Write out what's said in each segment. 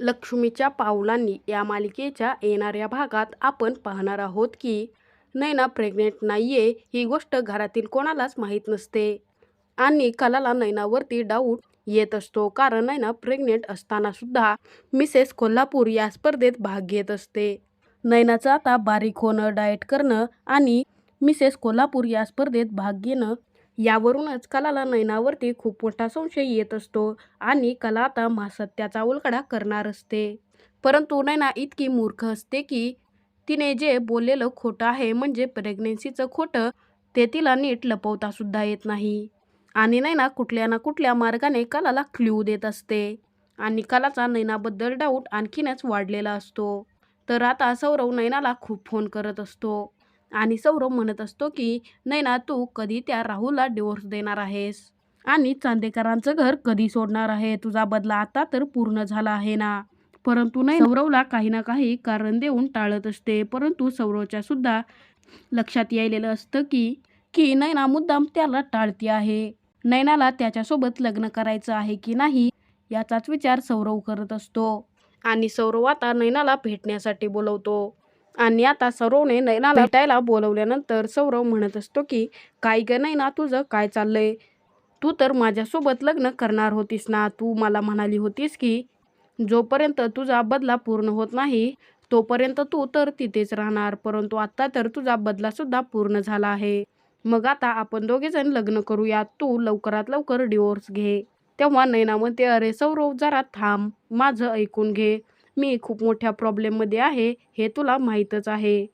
लक्ष्मीच्या पावलांनी या मालिकेच्या येणाऱ्या भागात आपण पाहणार आहोत की नैना प्रेग्नेंट नाहीये ही गोष्ट घरातील कोणालाच माहीत नसते. आणि कलाला नैनावरती डाऊट येत असतो कारण नैना प्रेग्नेंट असताना सुद्धा मिसेस कोल्हापूर या स्पर्धेत भाग घेत असते. नैनाचं आता बारीक होणं डाएट करणं आणि मिसेस कोल्हापूर या स्पर्धेत भाग घेणं यावरूनच कलाला नैनावरती खूप मोठा संशय येत असतो आणि कला आता महासत्याचा उलगडा करणार असते. परंतु नैना इतकी मूर्ख असते की तिने जे बोललेलं खोटं आहे म्हणजे प्रेग्नेन्सीचं खोटं ते तिला नीट लपवता सुद्धा येत नाही. आणि नैना कुठल्या ना कुठल्या मार्गाने कलाला क्ल्यू देत असते आणि कलाचा नैनाबद्दल डाऊट आणखीनच वाढलेला असतो. तर आता सौरव नैनाला खूप फोन करत असतो. आणि सौरव म्हणत असतो की नैना तू कधी त्या राहूला डिवोर्स देणार आहेस? आणि चांदेकरांचं घर कधी सोडणार आहे? तुझा बदला आता तर पूर्ण झाला आहे ना? परंतु नाही सौरवला काही ना काही कारण देऊन टाळत असते. परंतु सौरवच्या सुद्धा लक्षात यायलेलं असतं की की नैना मुद्दाम त्याला टाळती आहे. नैनाला त्याच्यासोबत लग्न करायचं आहे की नाही याचाच विचार सौरव करत असतो. आणि सौरव आता नैनाला भेटण्यासाठी बोलवतो. आणि आता सौरवने नैनाला भेटायला बोलवल्यानंतर सौरव म्हणत असतो की काय ग नैना तुझं काय चाललंय? तू तर माझ्यासोबत लग्न करणार होतीस ना. तू मला म्हणाली होतीस की जोपर्यंत तुझा बदला पूर्ण होत नाही तोपर्यंत तू तर तिथेच राहणार. परंतु आता तर तुझा बदलासुद्धा पूर्ण झाला आहे. मग आता आपण दोघेजण लग्न करूया तू लवकरात लवकर डिवोर्स घे. तेव्हा नैना म्हणते अरे सौरव जरा थांब. माझं ऐकून घे. मी खूप मोठ्या प्रॉब्लेममध्ये आहे हे तुला माहीतच आहे.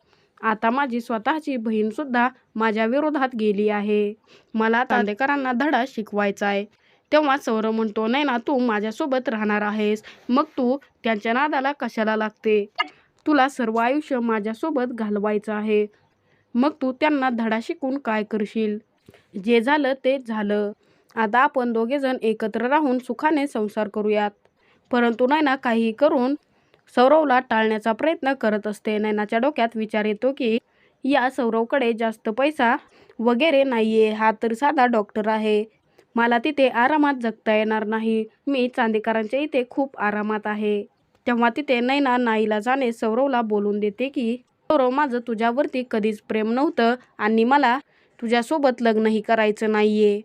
आता माझी स्वतःची बहीणसुद्धा माझ्या विरोधात गेली आहे. मला तांदेकरांना धडा शिकवायचा आहे. तेव्हा सौरव म्हणतो नाही ना तू माझ्यासोबत राहणार आहेस. मग तू त्यांच्या नादाला कशाला लागते? तुला सर्व आयुष्य माझ्यासोबत घालवायचं आहे. मग तू त्यांना धडा शिकून काय करशील? जे झालं ते झालं. आता आपण दोघेजण एकत्र राहून सुखाने संसार करूयात. परंतु नाही ना काही करून सौरवला टाळण्याचा प्रयत्न करत असते. नैनाच्या डोक्यात विचार येतो की या सौरवकडे जास्त पैसा वगैरे नाही आहे हा तर साधा डॉक्टर आहे. मला तिथे आरामात जगता येणार नाही. मी चांदेकरांच्या इथे खूप आरामात आहे. तेव्हा तिथे नैना नाईला जाणे सौरवला बोलून देते की सौरव माझं तुझ्यावरती कधीच प्रेम नव्हतं आणि मला तुझ्यासोबत लग्नही करायचं नाहीये.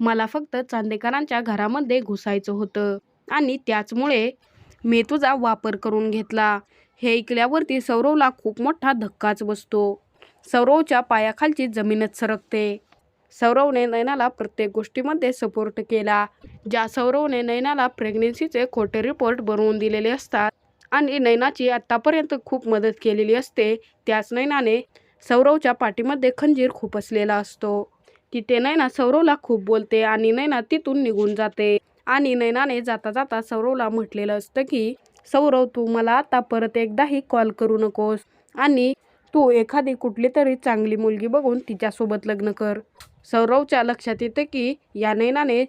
मला फक्त चांदेकरांच्या घरामध्ये घुसायचं होतं आणि त्याचमुळे मी तुझा वापर करून घेतला. हे ऐकल्यावरती सौरवला खूप मोठा धक्काच बसतो. सौरवच्या पायाखालची जमीनच सरकते. सौरवने नैनाला प्रत्येक गोष्टीमध्ये सपोर्ट केला. ज्या सौरवने नैनाला प्रेग्नेन्सीचे खोटे रिपोर्ट बनवून दिलेले असतात आणि नैनाची आत्तापर्यंत खूप मदत केलेली असते त्याच नैनाने सौरवच्या पाठीमध्ये खंजीर खुपसलेला असतो. तिथे नैना सौरवला खूप बोलते आणि नैना तिथून निघून जाते. आणि नैनाने जाता जाता सौरवला म्हटलेलं असतं की सौरव तू मला आता परत एकदाही कॉल करू नकोस आणि तू एखादी कुठली तरी चांगली मुलगी बघून तिच्यासोबत लग्न कर. सौरवच्या लक्षात येतं की या नैनाने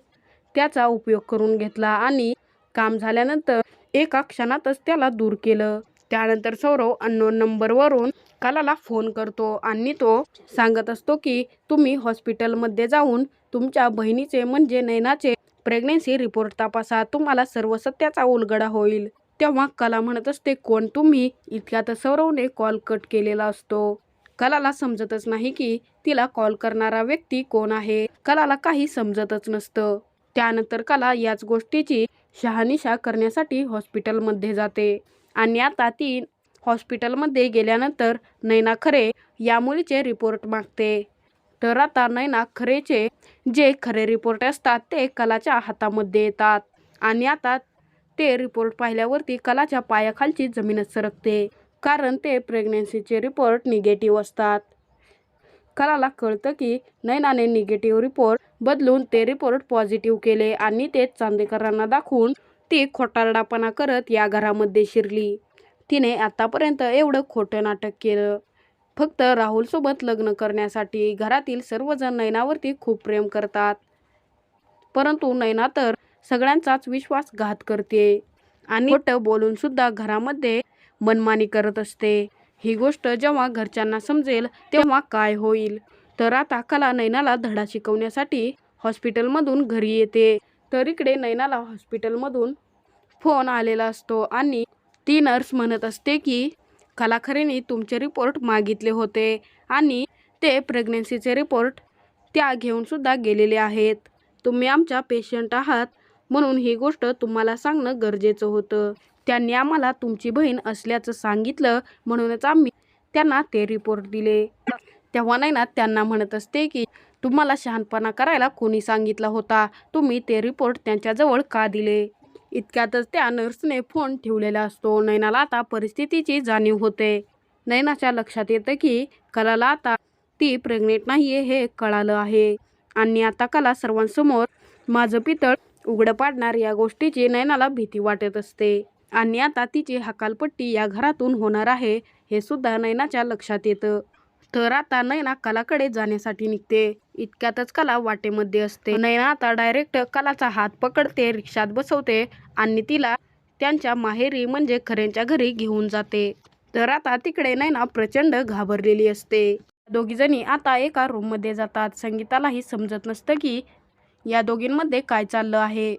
त्याचा उपयोग करून घेतला आणि काम झाल्यानंतर एका क्षणातच त्याला दूर केलं. त्यानंतर सौरव अननोन नंबरवरून कलाला फोन करतो आणि तो सांगत असतो की तुम्ही हॉस्पिटलमध्ये जाऊन तुमच्या बहिणीचे म्हणजे नैनाचे प्रेग्नेन्सी रिपोर्ट तपासा तुम्हाला सर्व सत्याचा उलगडा होईल. तेव्हा कला म्हणत असते कोण तुम्ही? इतक्यात सौरवने कॉल कट केलेला असतो. कलाला समजतच नाही की तिला कॉल करणारा व्यक्ती कोण आहे. कलाला काही समजतच नसतं. त्यानंतर कला याच गोष्टीची शहानिशा करण्यासाठी हॉस्पिटलमध्ये जाते. आणि आता ती हॉस्पिटलमध्ये गेल्यानंतर नैना खरे या मुलीचे रिपोर्ट मागते. तर आता नैना खरेचे जे खरे रिपोर्ट असतात ते कलाच्या हातामध्ये येतात. आणि आता ते रिपोर्ट पाहिल्यावरती कलाच्या पायाखालची जमीनच सरकते. कारण ते प्रेग्नेन्सीचे रिपोर्ट निगेटिव्ह असतात. कलाला कळतं की नैनाने निगेटिव्ह रिपोर्ट बदलून ते रिपोर्ट पॉझिटिव्ह केले आणि ते चांदेकरांना दाखवून ती खोटारडापणा करत या घरामध्ये शिरली. तिने आतापर्यंत एवढं खोटं नाटक केलं. फक्त राहुलसोबत लग्न करण्यासाठी घरातील सर्वजण नैनावरती खूप प्रेम करतात. परंतु नैना तर सगळ्यांचाच विश्वासघात करते आणि खोटं बोलून सुद्धा घरामध्ये मनमानी करत असते. ही गोष्ट जेव्हा घरच्यांना समजेल तेव्हा काय होईल? तर आता कला नैनाला धडा शिकवण्यासाठी हॉस्पिटलमधून घरी येते. तर इकडे नैनाला हॉस्पिटलमधून फोन आलेला असतो आणि ती नर्स म्हणत असते की कलाखरीने तुमचे रिपोर्ट मागितले होते आणि ते प्रेग्नेन्सीचे रिपोर्ट त्या घेऊनसुद्धा गेलेले आहेत. तुम्ही आमच्या पेशंट आहात म्हणून ही गोष्ट तुम्हाला सांगणं गरजेचं होतं. त्यांनी आम्हाला तुमची बहीण असल्याचं सांगितलं म्हणूनच आम्ही त्यांना ते रिपोर्ट दिले. तेव्हा नाही ना त्यांना म्हणत असते की तुम्हाला शहाणपणा करायला कोणी सांगितला होता. तुम्ही ते रिपोर्ट त्यांच्याजवळ का दिले? इतक्यातच त्या नर्सने फोन ठेवलेला असतो. नैनाला आता परिस्थितीची जाणीव होते. नैनाच्या लक्षात येतं की कलाला आता ती प्रेग्नेंट नाही आहे हे कळालं आहे. आणि आता कला सर्वांसमोर माझं पितळ उघडं पाडणार या गोष्टीची नैनाला भीती वाटत असते. आणि आता तिची हकालपट्टी या घरातून होणार आहे हे सुद्धा नैनाच्या लक्षात येतं. तर आता नैना कलाकडे जाण्यासाठी निघते. इतक्यातच कला वाटेमध्ये असते. नैना आता डायरेक्ट कलाचा हात पकडते रिक्षात बसवते आणि तिला त्यांच्या माहेरी म्हणजे खऱ्यांच्या घरी घेऊन जाते. तर आता तिकडे नैना प्रचंड घाबरलेली असते. दोघीजणी आता एका रूममध्ये जातात. संगीतालाही समजत नसतं की या दोघींमध्ये काय चाललं आहे.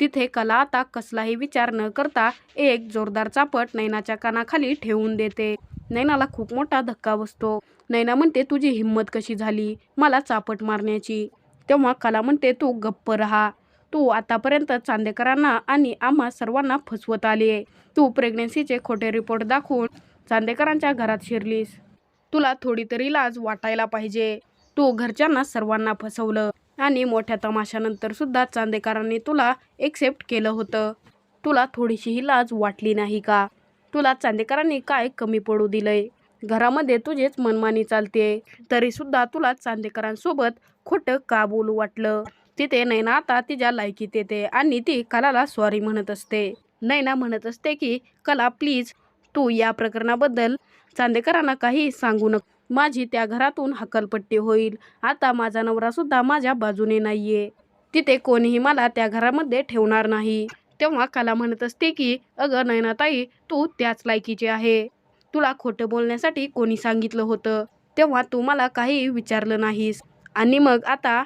तिथे कला आता कसलाही विचार न करता एक जोरदार चापट नैनाच्या कानाखाली ठेवून देते. नैनाला खूप मोठा धक्का बसतो. नैना म्हणते तुझी हिंमत कशी झाली? मला चापट मारण्याची. तेव्हा कला म्हणते तू गप्प राहा. तू आतापर्यंत चांदेकरांना आणि आम्हा सर्वांना फसवत आली तू प्रेग्नेन्सीचे खोटे रिपोर्ट दाखवून चांदेकरांच्या घरात शिरलीस. तुला थोडी तरी लाज वाटायला पाहिजे. तू घरच्यांना सर्वांना फसवलं आणि मोठ्या तमाशानंतर सुद्धा चांदेकरांनी तुला एक्सेप्ट केलं होतं. तुला थोडीशीही लाज वाटली नाही का? तुला चांदेकरांनी काय कमी पडू दिलंय? घरामध्ये तुझेच मनमानी चालते तरी सुद्धा तुला चांदेकरांसोबत खोटं का बोलू वाटलं? तिथे नैना आता तिच्या लायकीत येते आणि ती कलाला सॉरी म्हणत असते. नैना म्हणत असते की कला प्लीज तू या प्रकरणाबद्दल चांदेकरांना काही सांगू नको. माझी त्या घरातून हकलपट्टी होईल. आता माझा नवरासुद्धा माझ्या बाजूने नाहीये. तिथे कोणीही मला त्या घरामध्ये ठेवणार नाही. तेव्हा कला म्हणत असते की अगं नयनाताई तू त्याच लायकीची आहे. तुला खोटं बोलण्यासाठी कोणी सांगितलं होतं. तेव्हा तू मला काही विचारलं नाहीस. आणि मग आता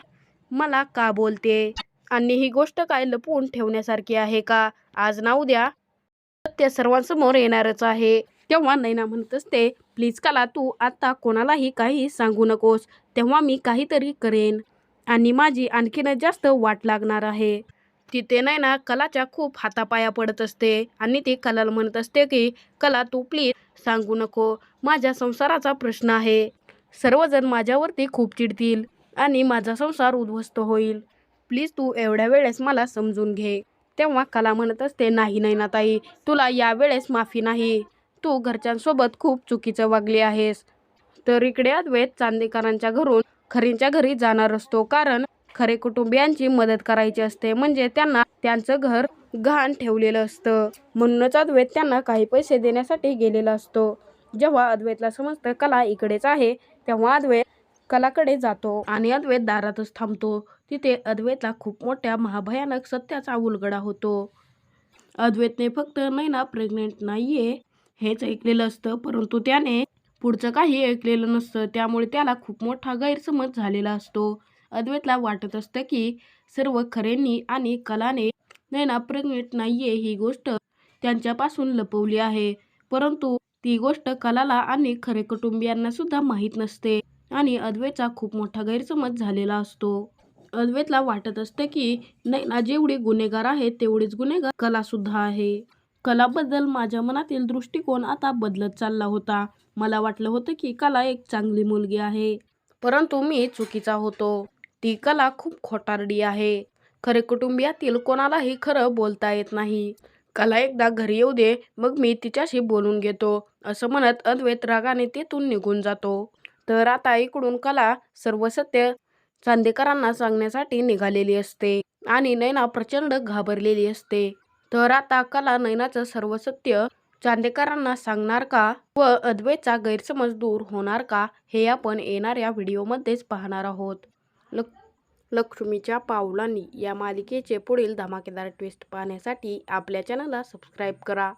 मला का बोलते? आणि ही गोष्ट काय लपवून ठेवण्यासारखी आहे का? आज ना उद्या सत्य सर्वांसमोर येणारच आहे. तेव्हा नैना म्हणत असते प्लीज कला तू आता कोणालाही काही सांगू नकोस. तेव्हा मी काहीतरी करेन. आणि माझी आणखीनच जास्त वाट लागणार आहे. तिथे ना कलाच्या खूप हातापाया पडत असते. आणि ती कलाला म्हणत असते की कला तू प्लीज सांगू नको. माझ्या संसाराचा प्रश्न आहे. सर्वजण माझ्यावरती खूप चिडतील आणि माझा संसार उद्ध्वस्त होईल. प्लीज तू एवढ्या वेळेस मला समजून घे. तेव्हा कला म्हणत असते नाही नाही ना ताई तुला या वेळेस माफी नाही. तू घरच्यांसोबत खूप चुकीचं वागली आहेस. तर इकडे अद्वैत चांदेकरांच्या घरून खरींच्या घरी जाणार असतो. कारण खरे कुटुंबियांची मदत करायची असते. म्हणजे त्यांना त्यांचं घर गहाण ठेवलेलं असतं. म्हणूनच अद्वैत त्यांना काही पैसे देण्यासाठी गेलेला असतो. जेव्हा अद्वैतला समजतं कला इकडेच आहे तेव्हा अद्वैत कलाकडे जातो आणि अद्वैत दारातच थांबतो. तिथे अद्वैतला खूप मोठ्या महाभयानक सत्याचा उलगडा होतो. अद्वैतने फक्त नैना प्रेग्नेंट नाहीये हेच ऐकलेलं असतं. परंतु त्याने पुढचं काही ऐकलेलं नसतं. त्यामुळे त्याला खूप मोठा गैरसमज झालेला असतो. अद्वैतला वाटत असतं की सर्व खरेंनी आणि कलाने नैना प्रेग्नेंट नाहीये ही गोष्ट त्यांच्यापासून लपवली आहे. परंतु ती गोष्ट कलाला आणि खरे कुटुंबियांना सुद्धा माहीत नसते आणि अद्वैतचा खूप मोठा गैरसमज झालेला असतो. अद्वैतला वाटत असतं की नैना जेवढी गुन्हेगार आहे तेवढीच गुन्हेगार कला सुद्धा आहे. कलाबद्दल माझ्या मनातील दृष्टिकोन आता बदलत चालला होता. मला वाटलं होतं की कला एक चांगली मुलगी आहे. परंतु मी चुकीचा होतो. ती कला खूप खोटारडी आहे. खरे कुटुंबियातील कोणालाही खरं बोलता येत नाही. कला एकदा घरी येऊ दे मग मी तिच्याशी बोलून घेतो असं म्हणत अद्वैत रागाने तेथून निघून जातो. तर आता इकडून कला सर्व सत्य चांदेकरांना सांगण्यासाठी निघालेली असते आणि नैना प्रचंड घाबरलेली असते. तर आता कला नैनाचं सर्व सत्य चांदेकरांना सांगणार का व अद्वैतचा गैरसमज दूर होणार का हे आपण येणाऱ्या व्हिडिओमध्येच पाहणार आहोत. लक लक्ष्मीच्या पावलांनी या मालिकेचे पुढील धमाकेदार ट्विस्ट पाहण्यासाठी आपल्या चॅनलला सबस्क्राईब करा.